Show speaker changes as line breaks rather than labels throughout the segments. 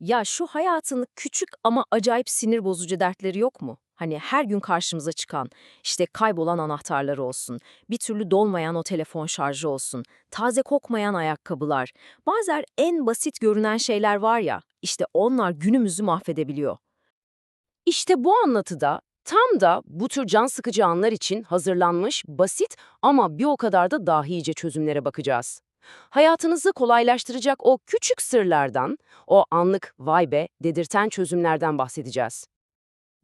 Ya şu hayatın küçük ama acayip sinir bozucu dertleri yok mu? Hani her gün karşımıza çıkan, işte kaybolan anahtarları olsun, bir türlü dolmayan o telefon şarjı olsun, taze kokmayan ayakkabılar. Bazen en basit görünen şeyler var ya, işte onlar günümüzü mahvedebiliyor. İşte bu anlatıda tam da bu tür can sıkıcı anlar için hazırlanmış, basit ama bir o kadar da dahice çözümlere bakacağız. Hayatınızı kolaylaştıracak o küçük sırlardan, o anlık vay be dedirten çözümlerden bahsedeceğiz.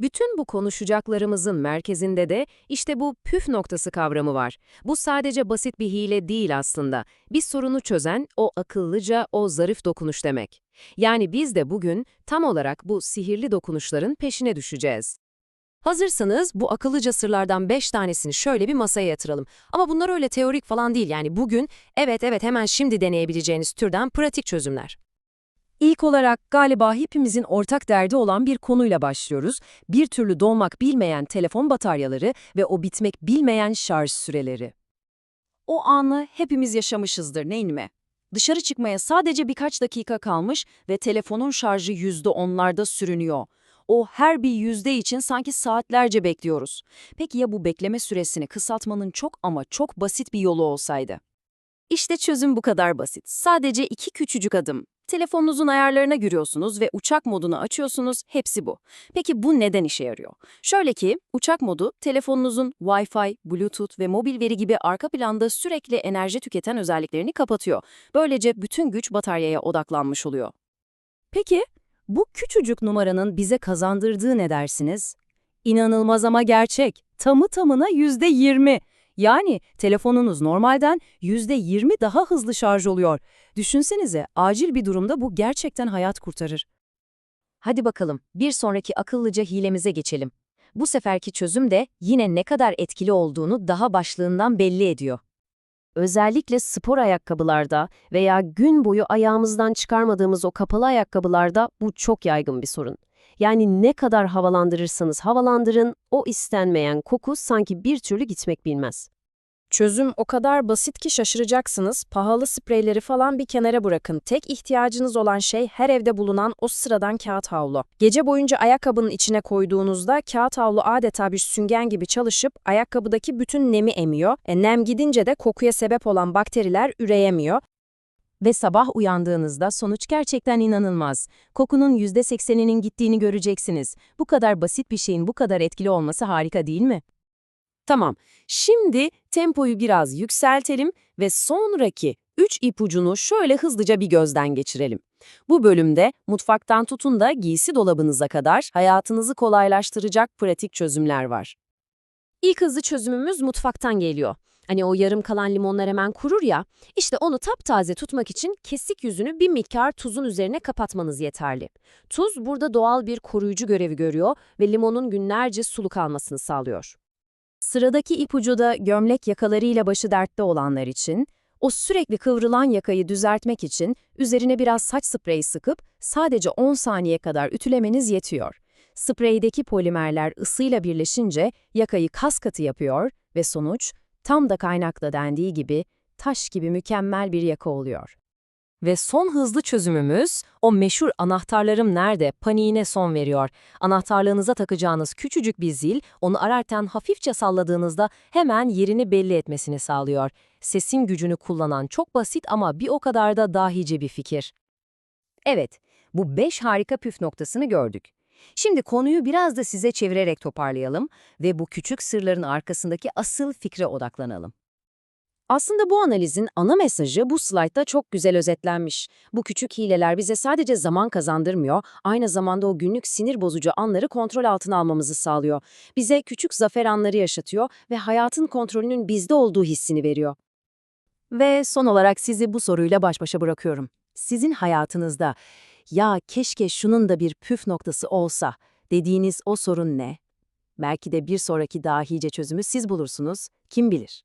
Bütün bu konuşacaklarımızın merkezinde de işte bu püf noktası kavramı var. Bu sadece basit bir hile değil aslında. Bir sorunu çözen o akıllıca, o zarif dokunuş demek. Yani biz de bugün tam olarak bu sihirli dokunuşların peşine düşeceğiz. Hazırsanız bu akıllıca sırlardan 5 tanesini şöyle bir masaya yatıralım. Ama bunlar öyle teorik falan değil yani bugün evet evet hemen şimdi deneyebileceğiniz türden pratik çözümler. İlk olarak galiba hepimizin ortak derdi olan bir konuyla başlıyoruz. Bir türlü dolmak bilmeyen telefon bataryaları ve o bitmek bilmeyen şarj süreleri.
O anı hepimiz yaşamışızdır değil mi? Dışarı çıkmaya sadece birkaç dakika kalmış ve telefonun şarjı yüzde onlarda sürünüyor. O her bir yüzde için sanki saatlerce bekliyoruz. Peki ya bu bekleme süresini kısaltmanın çok ama çok basit bir yolu olsaydı? İşte çözüm bu kadar basit. Sadece iki küçücük adım. Telefonunuzun ayarlarına giriyorsunuz ve uçak modunu açıyorsunuz, hepsi bu. Peki bu neden işe yarıyor? Şöyle ki, uçak modu telefonunuzun Wi-Fi, Bluetooth ve mobil veri gibi arka planda sürekli enerji tüketen özelliklerini kapatıyor. Böylece bütün güç bataryaya odaklanmış oluyor. Peki, bu küçücük numaranın bize kazandırdığı ne dersiniz? İnanılmaz ama gerçek. Tamı tamına yüzde yirmi. Yani telefonunuz normalden yüzde yirmi daha hızlı şarj oluyor. Düşünsenize acil bir durumda bu gerçekten hayat kurtarır.
Hadi bakalım bir sonraki akıllıca hilemize geçelim. Bu seferki çözüm de yine ne kadar etkili olduğunu daha başlığından belli ediyor. Özellikle spor ayakkabılarda veya gün boyu ayağımızdan çıkarmadığımız o kapalı ayakkabılarda bu çok yaygın bir sorun. Yani ne kadar havalandırırsanız havalandırın, o istenmeyen koku sanki bir türlü gitmek bilmez.
Çözüm o kadar basit ki şaşıracaksınız. Pahalı spreyleri falan bir kenara bırakın. Tek ihtiyacınız olan şey her evde bulunan o sıradan kağıt havlu. Gece boyunca ayakkabının içine koyduğunuzda kağıt havlu adeta bir süngen gibi çalışıp ayakkabıdaki bütün nemi emiyor. E, nem gidince de kokuya sebep olan bakteriler üreyemiyor.
Ve sabah uyandığınızda sonuç gerçekten inanılmaz. Kokunun %80'inin gittiğini göreceksiniz. Bu kadar basit bir şeyin bu kadar etkili olması harika değil mi?
Tamam, şimdi tempoyu biraz yükseltelim ve sonraki 3 ipucunu şöyle hızlıca bir gözden geçirelim. Bu bölümde mutfaktan tutun da giysi dolabınıza kadar hayatınızı kolaylaştıracak pratik çözümler var. İlk hızlı çözümümüz mutfaktan geliyor. Hani o yarım kalan limonlar hemen kurur ya, işte onu taptaze tutmak için kesik yüzünü bir miktar tuzun üzerine kapatmanız yeterli. Tuz burada doğal bir koruyucu görevi görüyor ve limonun günlerce sulu kalmasını sağlıyor. Sıradaki ipucu da gömlek yakalarıyla başı dertte olanlar için, o sürekli kıvrılan yakayı düzeltmek için üzerine biraz saç spreyi sıkıp sadece 10 saniye kadar ütülemeniz yetiyor. Spreydeki polimerler ısıyla birleşince yakayı kas katı yapıyor ve sonuç tam da kaynakla dendiği gibi taş gibi mükemmel bir yaka oluyor. Ve son hızlı çözümümüz, o meşhur anahtarlarım nerede paniğine son veriyor. Anahtarlığınıza takacağınız küçücük bir zil, onu ararken hafifçe salladığınızda hemen yerini belli etmesini sağlıyor. Sesin gücünü kullanan çok basit ama bir o kadar da dahice bir fikir. Evet, bu 5 harika püf noktasını gördük. Şimdi konuyu biraz da size çevirerek toparlayalım ve bu küçük sırların arkasındaki asıl fikre odaklanalım. Aslında bu analizin ana mesajı bu slaytta çok güzel özetlenmiş. Bu küçük hileler bize sadece zaman kazandırmıyor, aynı zamanda o günlük sinir bozucu anları kontrol altına almamızı sağlıyor. Bize küçük zafer anları yaşatıyor ve hayatın kontrolünün bizde olduğu hissini veriyor. Ve son olarak sizi bu soruyla baş başa bırakıyorum. Sizin hayatınızda ya keşke şunun da bir püf noktası olsa dediğiniz o sorun ne? Belki de bir sonraki dahice çözümü siz bulursunuz, kim bilir.